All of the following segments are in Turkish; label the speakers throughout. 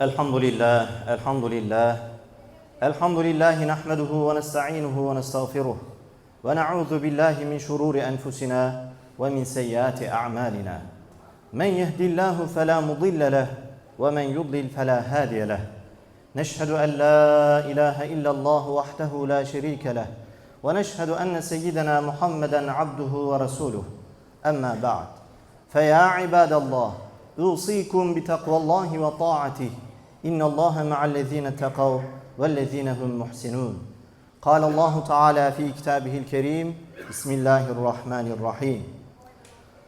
Speaker 1: الحمد لله الحمد لله الحمد لله نحمده ونستعينه ونستغفره ونعوذ بالله من شرور أنفسنا ومن سيئات أعمالنا. من يهد الله فلا مضل له ومن يضلل فلا هادي له. نشهد أن لا إله إلا الله وحده لا شريك له ونشهد أن سيدنا محمدا عبده ورسوله. أما بعد فيا عباد الله اوصيكم بتقوى الله وطاعته. إن الله مع الذين اتقوا والذين هم محسنون. قال الله تعالى في كتابه الكريم بسم الله الرحمن الرحيم.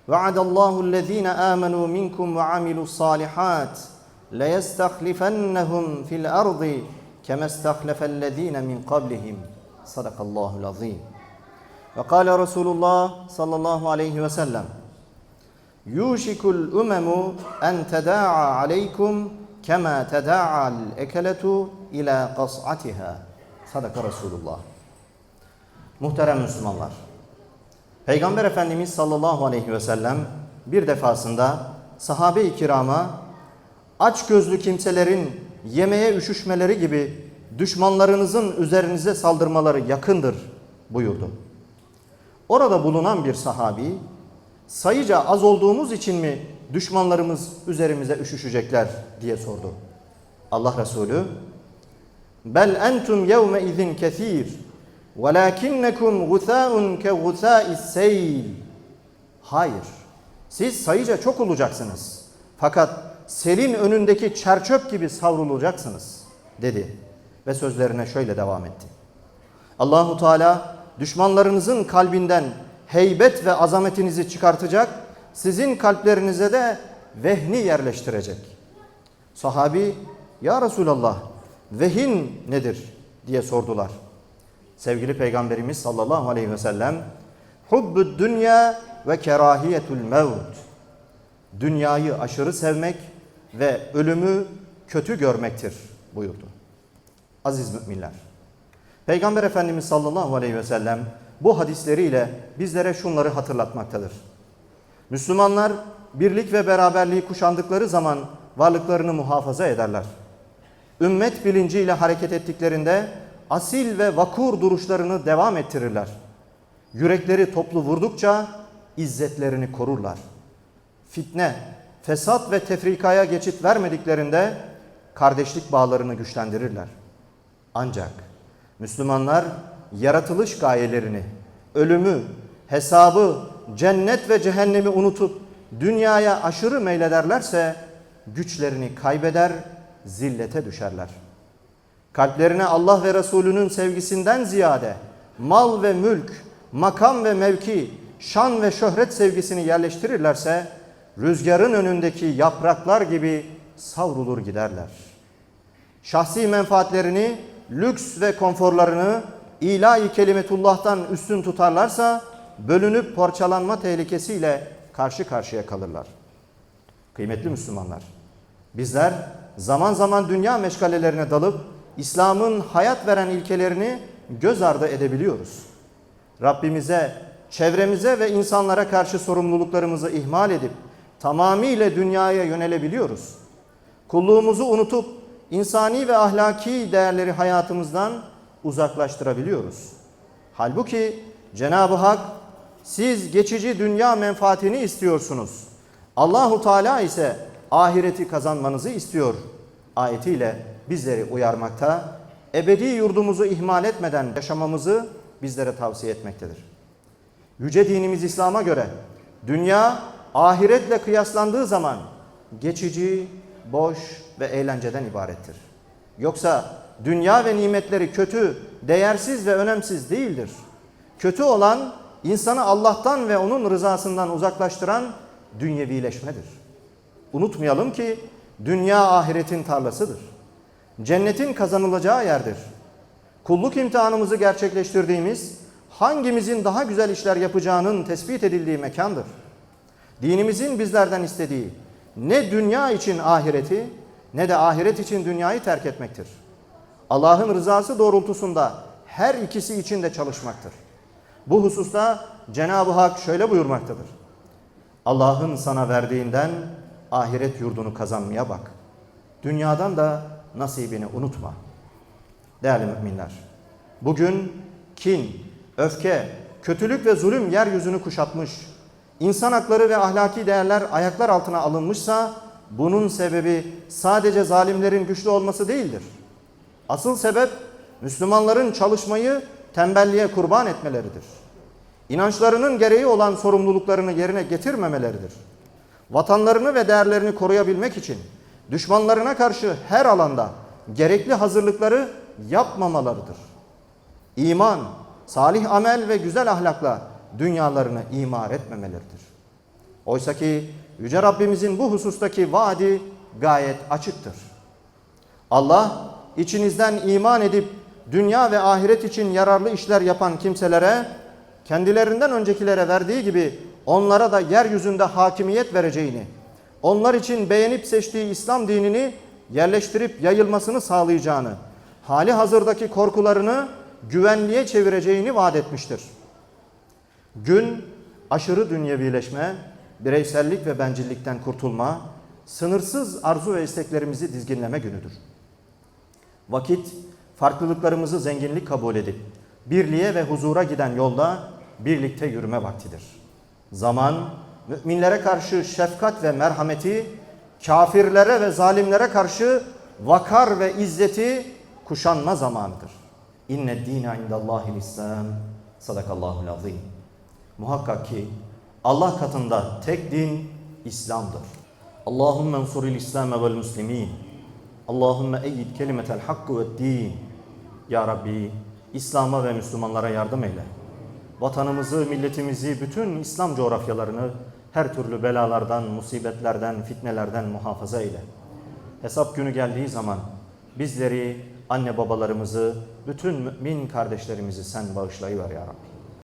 Speaker 1: وعد الله الذين آمنوا منكم وعملوا الصالحات ليستخلفنهم في الأرض كما استخلف الذين من قبلهم. صدق الله العظيم. وقال رسول الله صلى الله عليه وسلم Yuşikul umemu en teda'a aleykum kema teda'al ekeletu ila kas'atiha. Sadaka Resulullah. Muhterem Müslümanlar. Peygamber Efendimiz sallallahu aleyhi ve sellem bir defasında sahabe-i kirama aç gözlü kimselerin yemeğe üşüşmeleri gibi düşmanlarınızın üzerinize saldırmaları yakındır buyurdu. Orada bulunan bir sahabi sayıca az olduğumuz için mi düşmanlarımız üzerimize üşüşecekler diye sordu. Allah Resulü Bel entum yevme izin kesir velakinnekum gusâun ke gusâis seyl Hayır. Siz sayıca çok olacaksınız. Fakat selin önündeki çerçöp gibi savrulacaksınız dedi ve sözlerine şöyle devam etti. Allahu Teala düşmanlarınızın kalbinden heybet ve azametinizi çıkartacak, sizin kalplerinize de vehni yerleştirecek. Sahabi, ya Resulallah, vehin nedir diye sordular. Sevgili Peygamberimiz sallallahu aleyhi ve sellem, hubbü dünya ve kerahiyetul mevt. Dünyayı aşırı sevmek ve ölümü kötü görmektir buyurdu. Aziz müminler. Peygamber Efendimiz sallallahu aleyhi ve sellem bu hadisleriyle bizlere şunları hatırlatmaktadır. Müslümanlar birlik ve beraberliği kuşandıkları zaman varlıklarını muhafaza ederler. Ümmet bilinciyle hareket ettiklerinde asil ve vakur duruşlarını devam ettirirler. Yürekleri toplu vurdukça izzetlerini korurlar. Fitne, fesat ve tefrikaya geçit vermediklerinde kardeşlik bağlarını güçlendirirler. Ancak Müslümanlar yaratılış gayelerini, ölümü, hesabı, cennet ve cehennemi unutup dünyaya aşırı meylederlerse güçlerini kaybeder, zillete düşerler. Kalplerine Allah ve Resulünün sevgisinden ziyade mal ve mülk, makam ve mevki, şan ve şöhret sevgisini yerleştirirlerse rüzgarın önündeki yapraklar gibi savrulur giderler. Şahsi menfaatlerini, lüks ve konforlarını ilahi kelimetullah'tan üstün tutarlarsa bölünüp parçalanma tehlikesiyle karşı karşıya kalırlar. Kıymetli Müslümanlar, bizler zaman zaman dünya meşgalelerine dalıp İslam'ın hayat veren ilkelerini göz ardı edebiliyoruz. Rabbimize, çevremize ve insanlara karşı sorumluluklarımızı ihmal edip tamamıyla dünyaya yönelebiliyoruz. Kulluğumuzu unutup insani ve ahlaki değerleri hayatımızdan uzaklaştırabiliyoruz. Halbuki Cenab-ı Hak siz geçici dünya menfaatini istiyorsunuz. Allahu Teala ise ahireti kazanmanızı istiyor. Ayetiyle bizleri uyarmakta, ebedi yurdumuzu ihmal etmeden yaşamamızı bizlere tavsiye etmektedir. Yüce dinimiz İslam'a göre dünya ahiretle kıyaslandığı zaman geçici, boş ve eğlenceden ibarettir. Yoksa dünya ve nimetleri kötü, değersiz ve önemsiz değildir. Kötü olan insanı Allah'tan ve onun rızasından uzaklaştıran dünyevileşmedir. Unutmayalım ki dünya ahiretin tarlasıdır. Cennetin kazanılacağı yerdir. Kulluk imtihanımızı gerçekleştirdiğimiz, hangimizin daha güzel işler yapacağının tespit edildiği mekandır. Dinimizin bizlerden istediği ne dünya için ahireti ne de ahiret için dünyayı terk etmektir. Allah'ın rızası doğrultusunda her ikisi için de çalışmaktır. Bu hususta Cenab-ı Hak şöyle buyurmaktadır. Allah'ın sana verdiğinden ahiret yurdunu kazanmaya bak. dünyadan da nasibini unutma. Değerli müminler, bugün kin, öfke, kötülük ve zulüm yeryüzünü kuşatmış, insan hakları ve ahlaki değerler ayaklar altına alınmışsa bunun sebebi sadece zalimlerin güçlü olması değildir. Asıl sebep Müslümanların çalışmayı tembelliğe kurban etmeleridir. İnançlarının gereği olan sorumluluklarını yerine getirmemeleridir. Vatanlarını ve değerlerini koruyabilmek için düşmanlarına karşı her alanda gerekli hazırlıkları yapmamalarıdır. İman, salih amel ve güzel ahlakla dünyalarını imar etmemeleridir. Oysa ki Yüce Rabbimizin bu husustaki vaadi gayet açıktır. Allah içinizden iman edip dünya ve ahiret için yararlı işler yapan kimselere kendilerinden öncekilere verdiği gibi onlara da yeryüzünde hakimiyet vereceğini, onlar için beğenip seçtiği İslam dinini yerleştirip yayılmasını sağlayacağını, hali hazırdaki korkularını güvenliğe çevireceğini vaat etmiştir. Gün aşırı dünyevileşme, bireysellik ve bencillikten kurtulma, sınırsız arzu ve isteklerimizi dizginleme günüdür. Vakit farklılıklarımızı zenginlik kabul edip birliğe ve huzura giden yolda birlikte yürüme vaktidir. Zaman müminlere karşı şefkat ve merhameti, kafirlere ve zalimlere karşı vakar ve izzeti kuşanma zamanıdır. İnne dîne indallâhil İslam. Sadakallahul azim. Muhakkak ki Allah katında tek din İslam'dır. Allahümme ensuril İslam vel muslimin. Allahümme eyyid kelimetel hakkı ve din. Ya Rabbi İslam'a ve Müslümanlara yardım eyle. Vatanımızı, milletimizi, bütün İslam coğrafyalarını her türlü belalardan, musibetlerden, fitnelerden muhafaza eyle. Hesap günü geldiği zaman bizleri, anne babalarımızı, bütün mümin kardeşlerimizi sen bağışlayıver ya Rabbi.